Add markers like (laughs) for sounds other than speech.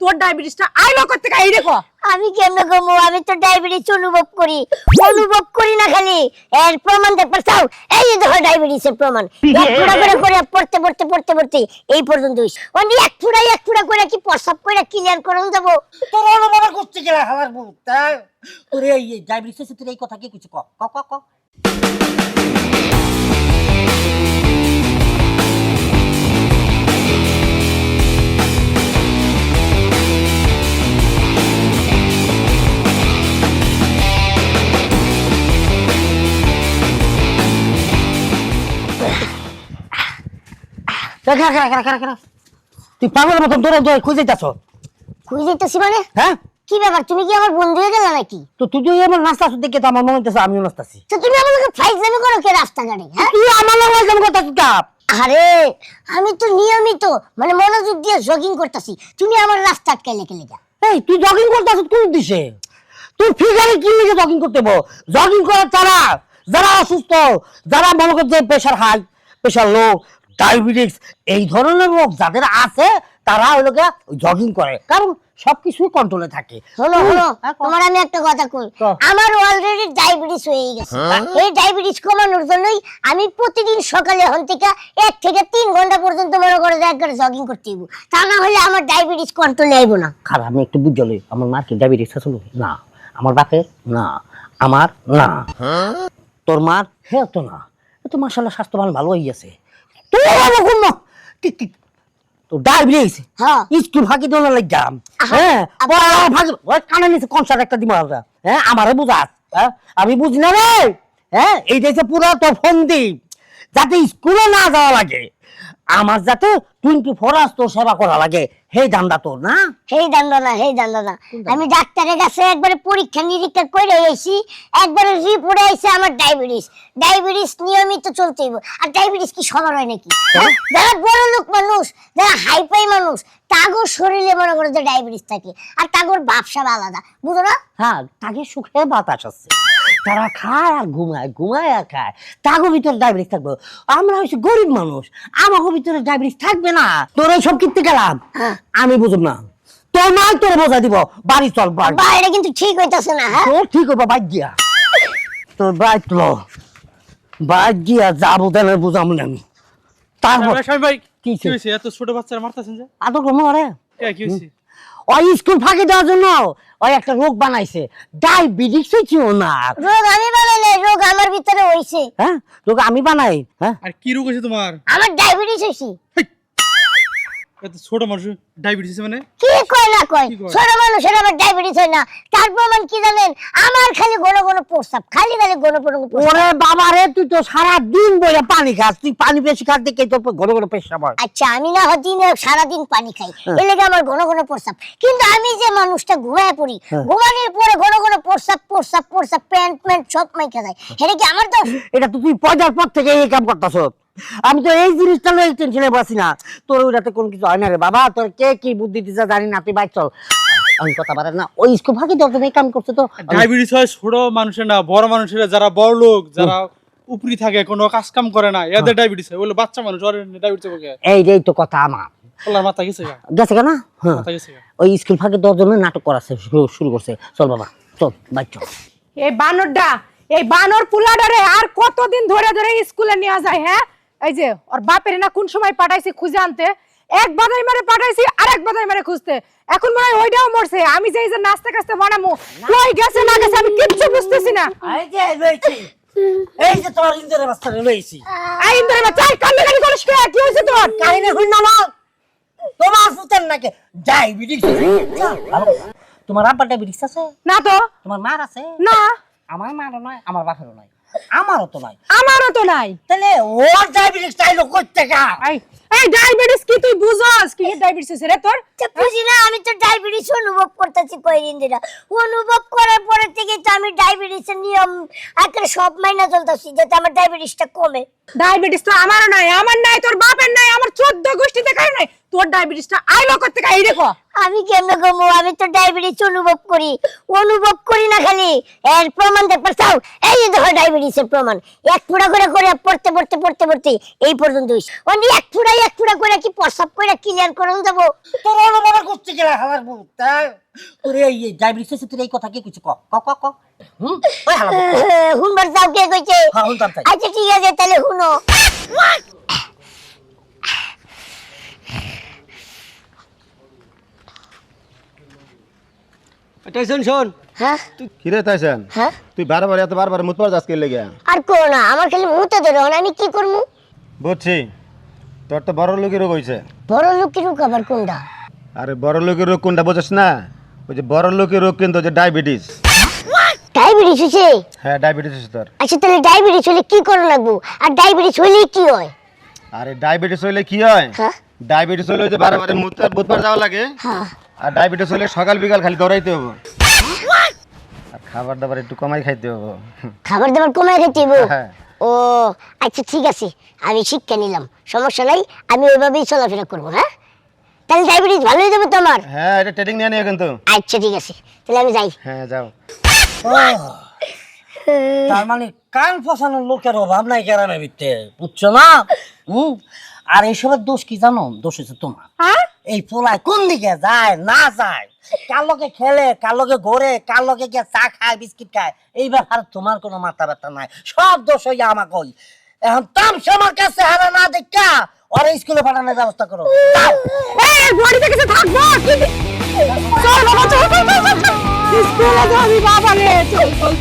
তোর ডায়াবেটিসটা আইলো করতে কা দেখো। আমি কেমনে কমু আমি তো ডায়াবেটিস অনুভব করি। অনুভব করি না খালি। এর প্রমাণ দেখতে চাও। এই যে দেখো ডায়াবেটিসের প্রমাণ। এক ফুটা করে করে পড়তে পড়তে পড়তে পড়তে এই পর্যন্ত হইছে। অনি এক ফুটা এক ফুটা করে কি প্রসাব করে ক্লিয়ার করুন দেবো তোর অনুমান করতে গেলে হালার বউ। তাই এই ডায়াবেটিস আছে তোর এই কথা কি কিছু ক ক ক। তুই পাগলের মতন তোরে তোরে খুঁজে যাচ্ছ। খুঁজে দিতেছি মানে? হ্যাঁ। কি ব্যাপার তুমি কি আমার বন্ধু হয়ে গেলে নাকি? তো তুই যদি আমার নাস্তা দেখে তো আমার মনে হইতেছে আমিও নাস্তাছি তো তুমি আমাকে ফাইজলামি করো কে রাস্তাঘাটে হ্যাঁ? তুই আমার নাম ওইরকম কথা কাপ আরে আমি তো নিয়মিত মানে মনোযোগ দিয়ে জগিং করতেছি। তুমি আমার রাস্তা আটকাইলে কে লেগা? এই তুই জগিং করতে কোন দিশে তুই ফিগারে কি লিখে জগিং করতে জগিং করার তারা যারা অসুস্থ যারা মনে করছে pressure high pressure low diabetes এই ধরনের রোগ যাদের আছে তারা হলো জগিং করে। কারণ সবকিছু কন্ট্রোলে থাকে। তুই- শোনো হ্যাঁ। তোমার আমি একটা কথা কই। আমার অলরেডি ডায়াবেটিস হয়ে গেছে। এই ডায়াবেটিস কমানোর জন্যই আমি প্রতিদিন সকালে হন থেকে এক থেকে তিন ঘণ্টা পর্যন্ত মনে করে একবার জগিং করতে হইব। তা না হলে আমার ডায়াবেটিস কন্ট্রোলে আইব না। খারাপ আমি একটু বুঝতে আমার মার কি ডায়াবেটিস আছে না। আমার বাপের? না। আমার? না। তোর মার? হ্যাঁ তো না। তো মাসাল্লাহ স্বাস্থ্যবান ভালো হয়ে গেছে। তো হ্যাঁ। স্কুল ফাঁকি হ্যাঁ আব্বা। পড়া ফাঁকি ওই কানে নিচে কনসার্ট একটা দিব আমরা হ্যাঁ আমারে বুঝাস আমি বুঝি না রে। হ্যাঁ এই দেশে পুরো তো ফোন দি যাতে স্কুলে না যাওয়া লাগে। আমার যাতে টোয়েন্টি ফোর আস তোর সেবা করা লাগে। হে দান্দা তোর না? হেই দান্দা না হেই দান্দা না। আমি ডাক্তারের কাছে একবারে পরীক্ষা নিরীক্ষা করে এসেছি একবারে রিপোর্টে আইছে আমার ডায়াবেটিস ডায়াবেটিস নিয়মিত চলতে হইব। আর ডায়াবেটিস কি সবার হয় নাকি? হ্যাঁ? যারা বড় লোক মানুষ যারা হাইপাই মানুষ তাগর শরীরে মনে করে যে ডায়াবেটিস থাকে। আর তাগর ব্যবসা আলাদা বুঝো না? হ্যাঁ তাকে সুখে বাতাস আছে। তারা খায় আর ঘুমায় ঘুমায় আর খায়। তাগো ভিতরে ডায়াবেটিস থাকবে। আমরা হচ্ছে গরিব মানুষ। আমাকে ভিতরে ডায়াবেটিস থাকবে না। তোর সব কিনতে গেলাম হ্যাঁ। আমি বুঝব না। তোর মা তোর বোঝা দিব বাড়ি চল বাড়ি। এটা কিন্তু ঠিক হইতাছে না হ্যাঁ? তোর ঠিক হবে বাইক গিয়া তোর বাইক লো। বাইক গিয়া যাব দেনের বুঝাম না আমি। তারপর ভাই কি হয়েছে এত ছোট বাচ্চারা মারতেছেন যে? আদর কোনো আরে। কে কি হয়েছে ওই স্কুল ফাঁকি দেওয়ার জন্য ওই একটা রোগ বানাইছে। ডায়াবেটিস হয়েছে ওনার। রোগ আমি বানাইলে রোগ আমার ভিতরে হইছে। হ্যাঁ? রোগ আমি বানাই হ্যাঁ? আর কি রোগ হয়েছে তোমার? আমার ডায়াবেটিস হইছে। এত ছোট মানুষ ডায়াবেটিস মানে? কি কয় না কয়? ছোট মানুষের আবার ডায়াবেটিস হয় না। তার প্রমাণ কি জানেন? আমার খালি ঘন ঘন প্রস্তাব খালি খালি ঘন ঘন ওরে বাবা রে তুই তো সারা দিন বইয়া পানি খাস। তুই পানি বেশি খাস দেখে তোর ঘন ঘন পেশাব হয়। আচ্ছা আমি না হয় দিনে সারাদিন পানি খাই। হ্যাঁ। এর লেগে আমার ঘন ঘন প্রস্তাব কিন্তু আমি যে মানুষটা ঘুমায় পড়ি হ্যাঁ। ঘুমানোর পরে ঘন ঘন প্রস্তাব প্রস্তাব প্রস্তাব প্যান্ট প্যান্ট সব মাইকা যায়। এটা কি আমার তো এটা তো তুই পয়দার পর থেকে এই কাম করতেছ আমি তো এই জিনিসটা লই টেনশনে বসি না। তোর ওইটাতে কোনো কিছু হয় না রে বাবা। তোর কে কি বুদ্ধি দিতে জানি না তুই বাইক চল। আমি কথা পারে না। ওই স্কুল ফাঁকি এই কাম করছে তো। ডায়াবেটিস হয় ছোট মানুষের না বড় মানুষের যারা বড় লোক যারা উপরি থাকে কোনো কাজ কাম করে না এদের ডায়াবেটিস হয়। বলে বাচ্চা মানুষ ওর ডায়াবেটিস হবে কে? এই তো কথা আমার। আল্লাহর মাথা গেছে গেছে কেনা হ্যাঁ। ওই স্কুল ফাঁকি নাটক করা শুরু শুরু করছে। চল বাবা চল বাইক চল। এই বানরটা এই বানর পুলাডারে আর কতদিন ধরে ধরে স্কুলে নেওয়া যায় হ্যাঁ? এই যে ওর বাপের না কোন সময় পাঠাইছি খুঁজে আনতে? এক বাদাই মারে পাঠাইছি আর এক বাদাই মারে খুঁজতে। এখন মনে হয় ওইটাও মরছে। আমি যে এই যে নাচতে কাচতে বানামো কই গেছে না গেছে আমি কিচ্ছু বুঝতেছি না। এই যে রয়েছি। এই যে তোমার ইন্দুরের বাচ্চা রয়েছি। এই বাচ্চা কান্না করিস কে? কি হয়েছে তোর? কাহিনী হই না না তোমার ফুতেন নাকি ডায়াবেটিস তোমার আব্বার ডায়াবেটিস আছে? না তো। তোমার মার আছে? না। আমার মারও নয় আমার বাপেরও নয়। আমারও তো নাই। আমারও তো নাই। তাহলে ওর ডায়াবেটিস চাইলো করতে গা। এই ডায়াবেটিস কি তুই বুঝস? কি ডায়াবেটিস হয়েছে রে তোর? বুঝি না আমি তো ডায়াবেটিস অনুভব করতেছি কয়দিন ধরে। অনুভব করার পরে থেকে তো আমি ডায়াবেটিসের নিয়ম একেবারে সব মাইনা চলতেছি যাতে আমার ডায়াবেটিসটা কমে। ডায়াবেটিস তো আমারও নাই আমার নাই তোর বাপের নাই আমার চোদ্দ গোষ্ঠীতে কারও নাই। তোর ডায়াবেটিসটা আইলো করতে এই দেখো। আমি কেমনে কমু আমি তো ডায়াবেটিস অনুভব করি। অনুভব করি না খালি এর প্রমাণ দেখতে চাও এই যে দেখো ডায়াবেটিসের প্রমাণ। এক ফুটা করে করে পড়তে পড়তে পড়তে পড়তে এই পর্যন্ত হইছে। অন্য এক ফুটা এক ফুটা করে কি প্রসাব করে ক্লিয়ার করুন যাব তোর অনুভব করতে গেলে হালার বউ। তাই এই ডায়াবেটিস হয়েছে তোর এই কথা কি কিছু ক ক ক ক। হুম? ওই হালার (laughs) হুনবার যাও কে কইছে? হ্যাঁ তাই। আচ্ছা ঠিক আছে তাহলে হুনো। টাইসন শোন। হ্যাঁ? কিরে হ্যাঁ? তুই বারবার এত বারবার মুতবার যাস কে লেগে? আর করো না আমার খালি মুতে ধরে আমি কি করব বুঝছি। তোর তো বড় লোকের রোগ হয়েছে বড় লোকের রোগ আবার কোনটা? আরে বড় লোকের রোগ কোনটা বোঝাস না? ওই যে বড় লোকের রোগ কিন্তু যে ডায়াবেটিস। ডায়াবেটিস হয়েছে হ্যাঁ ডায়াবেটিস হচ্ছে তোর। আচ্ছা তাহলে ডায়াবেটিস হলে কি করা লাগবো? আর ডায়াবেটিস হলে কি হয়? আরে ডায়াবেটিস হইলে কি হয়? হ্যাঁ? ডায়াবেটিস ওই যে বারবার মুতবার বুধবার যাওয়া লাগে। হ্যাঁ। আর ডায়াবেটিস হইলে সকাল বিকাল খালি দৌড়াইতে হব। আর খাবার দাবার একটু কমাই খাইতে হব। খাবার দাবার কমায় খেতে হইবো? হ্যাঁ। ও আচ্ছা ঠিক আছে। আমি শিক্ষা নিলাম। সমস্যা নাই আমি ওইভাবেই চলাফেরা করব হ্যাঁ? তাহলে ডায়াবেটিস ভালো হয়ে যাবে তো আমার হ্যাঁ এটা ট্রেনিং নিয়ে নিও কিন্তু। আচ্ছা ঠিক আছে। তাহলে আমি যাই। হ্যাঁ যাও। তার মানে কান ফসানোর লোকের অভাব নাই কেরানে ভিতরে বুঝছ না? হুম? আর এইসবের দোষ কি জানো? দোষ হচ্ছে তোমার। হ্যাঁ? এই পোলায় কোন দিকে যায় না যায়? কার লগে খেলে কার লগে ঘোরে কার লগে গিয়ে চা খায় বিস্কিট খায় এইবার আর তোমার কোনো মাথা ব্যথা নাই। সব দোষ হইয়া আমাকে ওই এখন তামসা আমার কাছে হারা না দেখা ওরা স্কুলে পাঠানোর ব্যবস্থা করো। বাড়িতে কিছু থাকব? চল বাবা চল। স্কুলে যাবি বাবা রে চল চল।